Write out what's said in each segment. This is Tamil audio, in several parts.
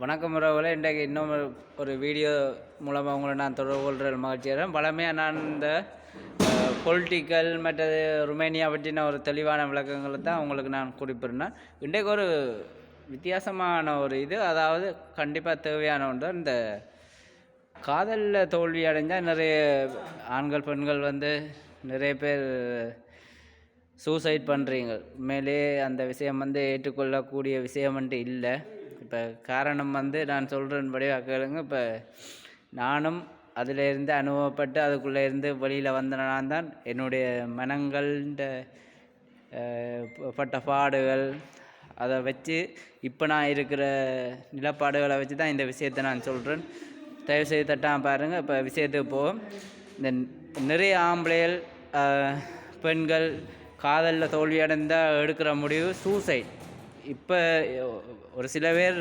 வணக்கம் உறவுகளை. இன்றைக்கு இன்னும் ஒரு- ஒரு வீடியோ மூலமாக உங்களை நான் தொடர்பு கொள்கிற மகிழ்ச்சியறேன் பழமையாக நான் இந்த பொலிட்டிக்கல் மற்றது ருமேனியா பற்றின ஒரு தெளிவான விளக்கங்களை தான் உங்களுக்கு நான் குறிப்பிடுறேன். இன்றைக்கு ஒரு வித்தியாசமான ஒரு இது. அதாவது கண்டிப்பாக தேவையான ஒன்று. இந்த காதலில் தோல்வி அடைஞ்சால் நிறைய ஆண்கள் பெண்கள் வந்து நிறைய பேர் சூசைட் பண்ணுறீங்க உண்மையிலே அந்த விஷயம் வந்து ஏற்றுக்கொள்ளக்கூடிய விஷயம் வந்துட்டு இல்லை. இப்போ காரணம் வந்து நான் சொல்கிறபடி கேளுங்க. இப்போ நானும் அதிலிருந்து அனுபவப்பட்டு அதுக்குள்ளே இருந்து வெளியில் வந்த தான் என்னுடைய மனங்கள்ட பட்ட பாடுகள் அதை வச்சு இப்போ நான் இருக்கிற நிலப்பாடுகளை வச்சு தான் இந்த விஷயத்தை நான் சொல்கிறேன் தயவு செய்து தட்டான் பாருங்கள் இப்போ விஷயத்துக்கு போவோம். இந்த நிறைய ஆம்பளைகள் பெண்கள் காதலில் தோல்வி அடைந்தால் எடுக்கிற முடிவு சூசைட். இப்போ ஒரு சில பேர்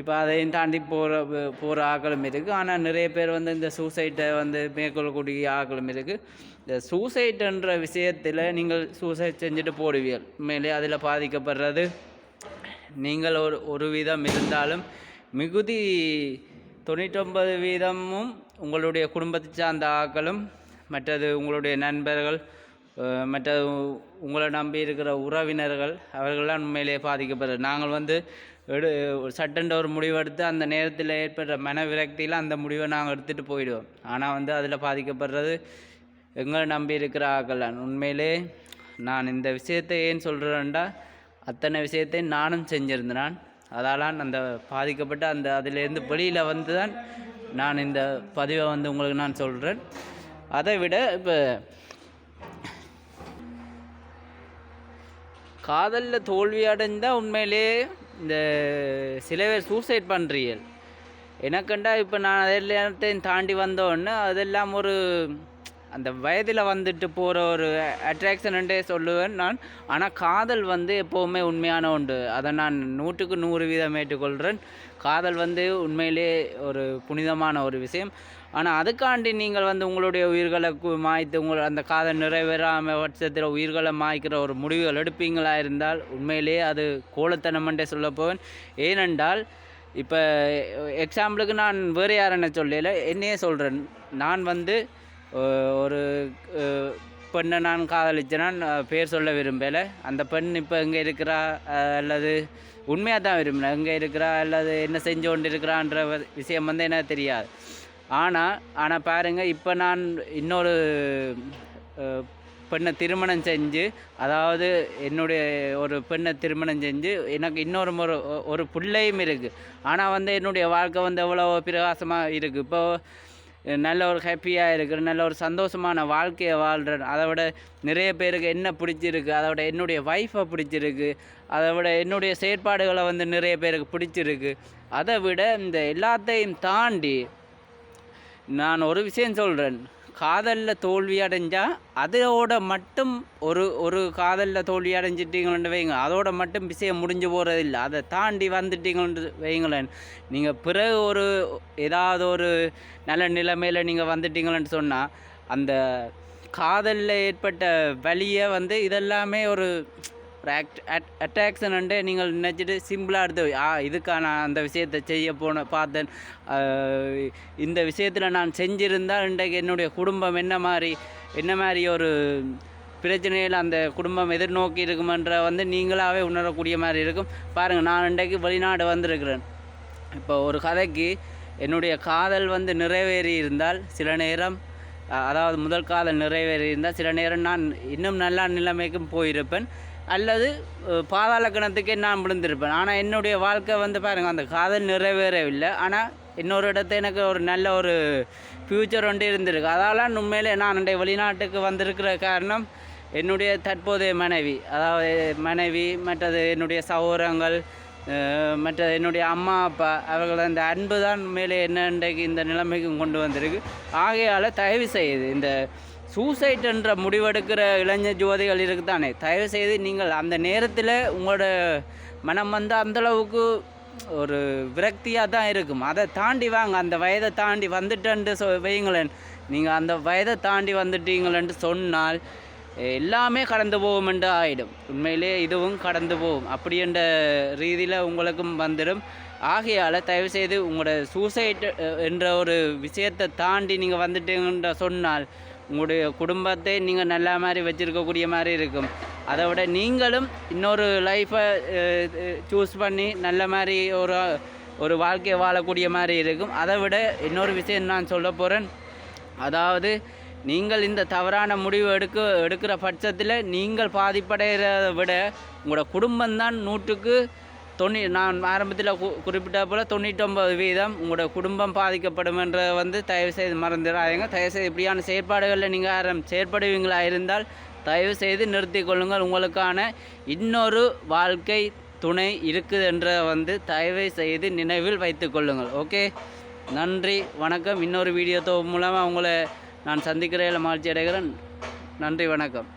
இப்போ அதையும் தாண்டி போகிற போகிற ஆக்களும் இருக்குது ஆனால் நிறைய பேர் வந்து இந்த சூசைட்டை வந்து மேற்கொள்ளக்கூடிய ஆக்களும் இருக்குது இந்த சூசைட்டுன்ற விஷயத்தில் நீங்கள் சூசைட் செஞ்சுட்டு போடுவீர்கள். உண்மையிலே அதில் பாதிக்கப்படுறது நீங்கள் ஒரு ஒரு வீதம் இருந்தாலும் மிகுதி தொண்ணூற்றொன்பது வீதமும் உங்களுடைய குடும்பத்தை சார்ந்த ஆக்களும் மற்றது உங்களுடைய நண்பர்கள் மற்ற உங்களை நம்பி இருக்கிற உறவினர்கள் அவர்கள்லாம் உண்மையிலேயே பாதிக்கப்படுறது நாங்கள் வந்து எடு ஒரு சட்டென்ற ஒரு முடிவெடுத்து அந்த நேரத்தில் ஏற்படுற மன விரக்தியில் அந்த முடிவை நாங்கள் எடுத்துகிட்டு போயிடுவோம். ஆனால் வந்து அதில் பாதிக்கப்படுறது எங்களை நம்பி இருக்கிற ஆக்கள் தான். உண்மையிலே நான் இந்த விஷயத்தை ஏன் சொல்கிறேன்டா அத்தனை விஷயத்தை நானும் செஞ்சுருந்தேன். அதால் அந்த பாதிக்கப்பட்ட அந்த அதிலேருந்து வெளியில் வந்து தான் நான் இந்த பதிவை வந்து உங்களுக்கு நான் சொல்கிறேன் அதை விட இப்போ காதலில் தோல்வி அடைந்தால் உண்மையிலே இந்த சில பேர் சூசைட் பண்ணுறீர்கள் எனக்குண்டா இப்போ நான் அதெல்லாத்தையும் தாண்டி வந்தோடனே அதெல்லாம் ஒரு அந்த வயதில் வந்துட்டு போகிற ஒரு அட்ராக்ஷன்ன்றே சொல்லுவேன் நான். ஆனால் காதல் வந்து எப்போவுமே உண்மையான உண்டு. அதை நான் நூற்றுக்கு நூறு வீதம் ஏற்றுக்கொள்கிறேன். காதல் வந்து உண்மையிலே ஒரு புனிதமான ஒரு விஷயம். ஆனால் அதுக்காண்டி நீங்கள் வந்து உங்களுடைய உயிர்களை மாய்த்து உங்கள் அந்த காதல் நிறைவேறாமல் பட்சத்தில் உயிர்களை மாய்க்கிற ஒரு முடிவுகள் எடுப்பீங்களா இருந்தால் உண்மையிலேயே அது கோலத்தனமன்றே சொல்ல போவேன் ஏனென்றால் இப்போ எக்ஸாம்பிளுக்கு நான் வேறு யாருன்னு சொல்லல என்னையே சொல்கிறேன் நான் வந்து ஒரு பெண்ணை நான் காதலிச்சேன்னா நான் பேர் சொல்ல விரும்பலை. அந்த பெண் இப்போ எங்கே இருக்கிறா அல்லது உண்மையாக தான் விரும்பினேன் எங்கே இருக்கிறா அல்லது என்ன செஞ்சு கொண்டு இருக்கிறான்ற விஷயம் வந்து எனக்கு தெரியாது. ஆனால் ஆனால் பாருங்கள் இப்போ நான் இன்னொரு பெண்ணை திருமணம் செஞ்சு அதாவது என்னுடைய ஒரு பெண்ணை திருமணம் செஞ்சு எனக்கு இன்னொரு ஒரு ஒரு பிள்ளையும் இருக்குது ஆனால் வந்து என்னுடைய வாழ்க்கை வந்து எவ்வளோ பிரகாசமாக இருக்குது இப்போது நல்ல ஒரு ஹாப்பியாக இருக்கிற நல்ல ஒரு சந்தோஷமான வாழ்க்கையை வாழ்கிறேன் அதை விட நிறைய பேருக்கு என்ன பிடிச்சிருக்கு அதை விட என்னுடைய ஒய்ஃபை பிடிச்சிருக்கு அதை விட என்னுடைய செயற்பாடுகளை வந்து நிறைய பேருக்கு பிடிச்சிருக்கு. அதை விட இந்த எல்லாத்தையும் தாண்டி நான் ஒரு விஷயம் சொல்கிறேன் காதலில் தோல்வி அடைஞ்சால் அதோட மட்டும் ஒரு ஒரு காதலில் தோல்வி அடைஞ்சிட்டீங்கன்னு வைங்க. அதோட மட்டும் விஷயம் முடிஞ்சு போகிறது இல்லை அதை தாண்டி வந்துட்டீங்கன்னு வைங்களேன். நீங்கள் பிறகு ஒரு ஏதாவது ஒரு நல்ல நிலைமையில் நீங்கள் வந்துட்டீங்கன்னு சொன்னால் அந்த காதலில் ஏற்பட்ட வழியை வந்து இதெல்லாமே ஒரு ஆக்ட் அட் அட்ராக்ஷன்ட்டு நீங்கள் நினச்சிட்டு சிம்பிளாக எடுத்து ஆ இதுக்காக நான் அந்த விஷயத்தை செய்ய போன பார்த்தேன். இந்த விஷயத்தில் நான் செஞ்சிருந்தால் இன்றைக்கு என்னுடைய குடும்பம் என்ன மாதிரி என்ன மாதிரி ஒரு பிரச்சனையில் அந்த குடும்பம் எதிர்நோக்கி இருக்குமென்ற வந்து நீங்களாகவே உணரக்கூடிய மாதிரி இருக்கும். பாருங்கள் நான் இன்றைக்கு வெளிநாடு வந்திருக்கிறேன். இப்போ ஒரு கதைக்கு என்னுடைய காதல் வந்து நிறைவேறி இருந்தால் சில நேரம் அதாவது முதல் காதல் நிறைவேறி இருந்தால் சில நேரம் நான் இன்னும் நல்ல நிலைமைக்கும் போயிருப்பேன். அல்லது பாதாள கிணத்துக்கே நான் விழுந்திருப்பேன். ஆனால் என்னுடைய வாழ்க்கை வந்து பாருங்கள் அந்த காதல் நிறைவேறவில்லை. ஆனால் இன்னொரு இடத்த எனக்கு ஒரு நல்ல ஒரு ஃப்யூச்சர் ஒன்று இருந்திருக்கு. அதால் உண்மையிலே நான் இன்றைய வெளிநாட்டுக்கு வந்திருக்கிற காரணம் என்னுடைய தற்போதைய மனைவி. அதாவது மனைவி மற்றது என்னுடைய சகோதரங்கள் மற்ற என்னுடைய அம்மா அப்பா அவர்கள் அந்த அன்பு தான் மேலே என்ன இன்றைக்கு இந்த நிலைமைக்கும் கொண்டு வந்திருக்கு. ஆகையால் தயவு செய்யுது இந்த சூசைட் என்ற முடிவெடுக்கிற இளைஞர் ஜோதிகள் இருக்குதானே? தயவு செய்து நீங்கள் அந்த நேரத்தில் உங்களோட மனம் வந்து அந்தளவுக்கு ஒரு விரக்தியாக தான் இருக்கும். அதை தாண்டி வாங்க. அந்த வயதை தாண்டி வந்துட்டேன்ட்டு சொ வையுங்களேன். நீங்கள் அந்த வயதை தாண்டி வந்துட்டீங்களேன்ட்டு சொன்னால் எல்லாமே கடந்து போகும் என்று ஆயிடும். உண்மையிலே இதுவும் கடந்து போகும். அப்படி என்ற ரீதியில் உங்களுக்கும் வந்துடும். ஆகையால் தயவுசெய்து உங்களோட சூசைட் என்ற ஒரு விஷயத்தை தாண்டி நீங்கள் வந்துட்டீங்கன்ற சொன்னால் உங்களுடைய குடும்பத்தை நீங்கள் நல்ல மாதிரி வச்சுருக்கக்கூடிய மாதிரி இருக்கும். அதை விட நீங்களும் இன்னொரு லைஃப்பை சூஸ் பண்ணி நல்ல மாதிரி ஒரு ஒரு வாழ்க்கையை வாழக்கூடிய மாதிரி இருக்கும். அதை விட இன்னொரு விஷயம் நான் சொல்ல போகிறேன் அதாவது நீங்கள் இந்த தவறான முடிவு எடுக்க எடுக்கிற பட்சத்தில் நீங்கள் பாதிப்படைகிறத விட உங்களோட குடும்பம்தான் நூற்றுக்கு தொண்ணூ நான் ஆரம்பத்தில் கு குறிப்பிட்ட போல் தொண்ணூற்றொம்பது வீதம் உங்களோட குடும்பம் பாதிக்கப்படும் என்ற வந்து தயவு செய்து மறந்துடாதீங்க. தயவு செய்து இப்படியான செயற்பாடுகளில் நீங்கள் ஆரம் செயற்படுவீங்களா இருந்தால் தயவுசெய்து நிறுத்தி கொள்ளுங்கள். உங்களுக்கான இன்னொரு வாழ்க்கை துணை இருக்குது என்ற வந்து தயவு செய்து நினைவில் வைத்து கொள்ளுங்கள். ஓகே? நன்றி வணக்கம். இன்னொரு வீடியோ மூலமாக உங்களை நான் சந்திக்கிறேன். மகிழ்ச்சி அடைகிறேன் நன்றி வணக்கம்.